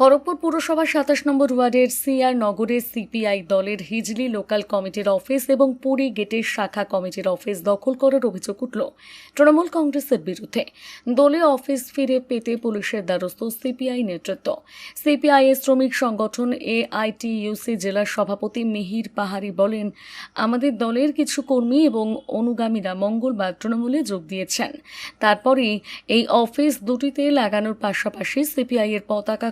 খড়গপুর পুরসভার সাতাশ নম্বর ওয়ার্ডের সিআর নগরের সিপিআই দলের হিজলি লোকাল কমিটির অফিস এবং পুরী গেটের শাখা কমিটির অফিস দখল করার অভিযোগ উঠল তৃণমূল কংগ্রেসের বিরুদ্ধে। দলে অফিস ফিরে পেতে পুলিশের দ্বারস্থ সিপিআই নেতৃত্ব। সিপিআই এর শ্রমিক সংগঠন এআইটিইউসি জেলার সভাপতি মিহির পাহাড়ি বলেন, আমাদের দলের কিছু কর্মী এবং অনুগামীরা মঙ্গলবার তৃণমূলে যোগ দিয়েছেন। তারপরেই এই অফিস দুটিতে লাগানোর পাশাপাশি সিপিআই এর পতাকা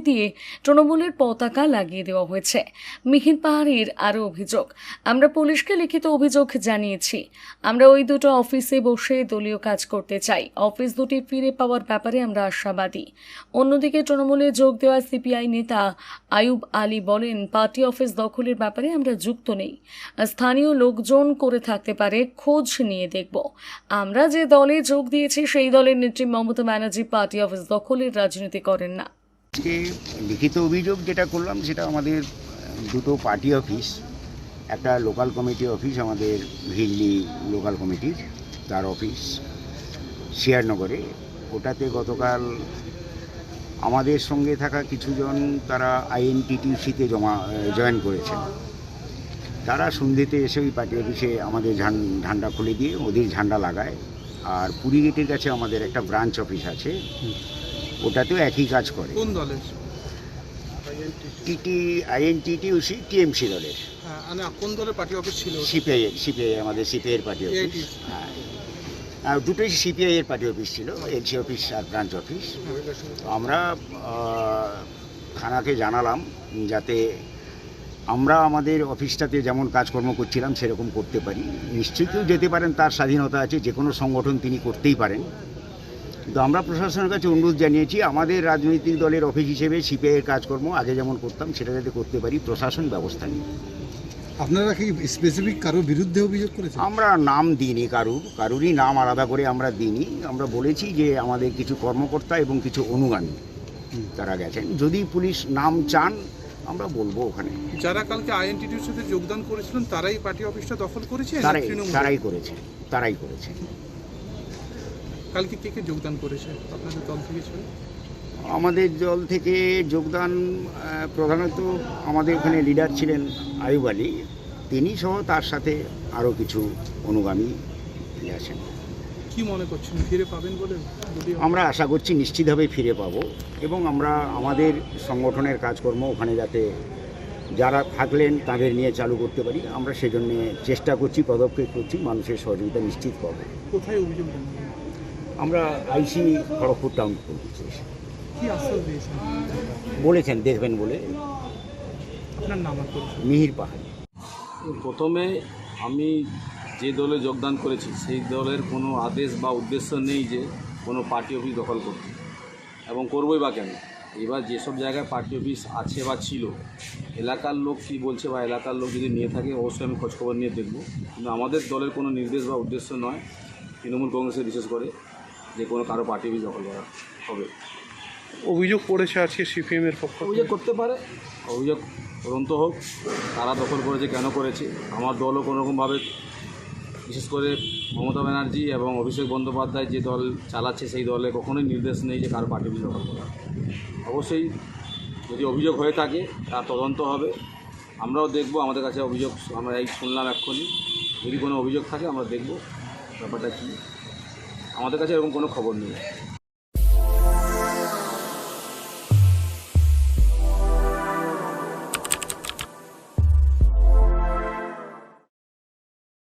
দিয়ে তৃণমূলের পতাকা লাগিয়ে দেওয়া হয়েছে। মিহির পাহাড়ির আরও অভিযোগ। আমরা পুলিশকে লিখিত অভিযোগ জানিয়েছি। আমরা ওই দুটো অফিসে বসে দলীয় কাজ করতে চাই। অফিস দুটি ফিরে পাওয়ার ব্যাপারে আমরা আশাবাদী। অন্যদিকে তৃণমূলে যোগ দেওয়া সিপিআই নেতা আয়ুব আলী বলেন, পার্টি অফিস দখলের ব্যাপারে আমরা যুক্ত নেই। স্থানীয় লোকজন করে থাকতে পারে, খোঁজ নিয়ে দেখব। আমরা যে দলে যোগ দিয়েছি, সেই দলের নেত্রী মমতা ব্যানার্জি পার্টি অফিস দখলের রাজনীতি করেন না। আজকে লিখিত অভিযোগ যেটা করলাম, সেটা আমাদের দুটো পার্টি অফিস, একটা লোকাল কমিটি অফিস, আমাদের হিজলি লোকাল কমিটির তার অফিস শিয়ারনগরে। ওটাতে গতকাল আমাদের সঙ্গে থাকা কিছুজন তারা আইএনটিটিউসিতে জমা জয়েন করেছেন। তারা সন্ধ্যেতে এসে ওই পার্টি অফিসে আমাদের ঝান- ঝান্ডা খুলে দিয়ে ওদের ঝান্ডা লাগায়, আর পুরী গেটের কাছে আমাদের একটা ব্রাঞ্চ অফিস আছে। ওটাতেও একই কাজ করে। কোন দলের? টিটি আইএনটিটিউসি টিএমসি দলের। হ্যাঁ, কোন দলের পার্টি অফিস ছিল? সিপিআই সিপিআই আমাদের সিপিআই এর পার্টি অফিস হ্যাঁ। আর দুটোই সিপিআই এর পার্টি অফিস ছিল এলসি অফিস আর ব্রাঞ্চ অফিস আমরা থানাকে জানালাম যাতে আমরা আমাদের অফিসটাতে যেমন কাজকর্ম করছিলাম সেরকম করতে পারি। নিশ্চয়ই কেউ যেতে পারেন তার স্বাধীনতা আছে যে কোনো সংগঠন তিনি করতেই পারেন। কিন্তু আমরা প্রশাসনের কাছে অনুরোধ জানিয়েছি আমাদের রাজনৈতিক দলের অফিস হিসেবে সিপিআইয়ের কাজকর্ম আগে যেমন করতাম সেটা যাতে করতে পারি প্রশাসন ব্যবস্থা নিয়ে। আপনারা কি স্পেসিফিক কারোর বিরুদ্ধে অভিযোগ করেছেন? আমরা নাম দিইনি কারুর কারুরই নাম আলাদা করে আমরা দিইনি। আমরা বলেছি যে আমাদের কিছু কর্মকর্তা এবং কিছু অনুগামী তারা গেছেন। যদি পুলিশ নাম চান আমরা বলব ওখানে। যারা কালকে আইএনটিটির সাথে যোগদান করেছিলেন তারাই পার্টি অফিসটা দখল করেছে তারাই করেছে তারাই করেছে। কালকে কে কে যোগদান করেছে? আপনাদের দল থেকে ছিল? আমাদের দল থেকে যোগদান প্রধানত আমাদের ওখানে লিডার ছিলেন আয়ুব আলী। তিনি সহ তার সাথে আরও কিছু অনুগামী আছেন। কি মনে করছেন? ফিরে পাবেন বলে আমরা আশা করছি নিশ্চিতভাবে ফিরে পাবো এবং আমরা আমাদের সংগঠনের কাজকর্ম ওখানে যাতে যারা থাকলেন তাদের নিয়ে চালু করতে পারি। আমরা সেজন্য চেষ্টা করছি পদক্ষেপ করছি মানুষের সহযোগিতা নিশ্চিত পাবো। কোথায় অভিযোগ আমরা আইসি খড়গপুর টাউন বলেছেন দেখবেন বলে। আপনার নাম মিহির পাহাড়ি। প্রথমে আমি যে দলে যোগদান করেছি সেই দলের কোনো আদেশ বা উদ্দেশ্য নেই যে কোনো পার্টি অফিস দখল করতে। এবং করবই বা কেন? এবার যেসব জায়গায় পার্টি অফিস আছে বা ছিল এলাকার লোক কী বলছে বা এলাকার লোক যদি নিয়ে থাকে অবশ্যই আমি খোঁজখবর নিয়ে দেখব। কিন্তু আমাদের দলের কোনো নির্দেশ বা উদ্দেশ্য নয় তৃণমূল কংগ্রেসের বিশেষ করে। যে কোনো কারও পার্টি অফিস দখল করা হবে। অভিযোগ পড়েছে আজকে সিপিএম এর পক্ষ অভিযোগ করতে পারে অভিযোগ তদন্ত হোক তারা দখল করেছে কেন করেছে আমার দলও কোনোরকমভাবে বিশেষ করে মমতা ব্যানার্জি এবং অভিষেক বন্দ্যোপাধ্যায় যে দল চালাচ্ছে সেই দলে কখনোই নির্দেশ নেই যে কারও পার্টি অফিস দখল করা। অবশ্যই যদি অভিযোগ হয়ে থাকে তার তদন্ত হবে। আমরাও দেখব আমাদের কাছে অভিযোগ আমরা এই শুনলাম এক্ষুনি। যদি কোনো অভিযোগ থাকে আমরা দেখব ব্যাপারটা কী। আমাদের কাছে এরকম কোনো খবর নেই।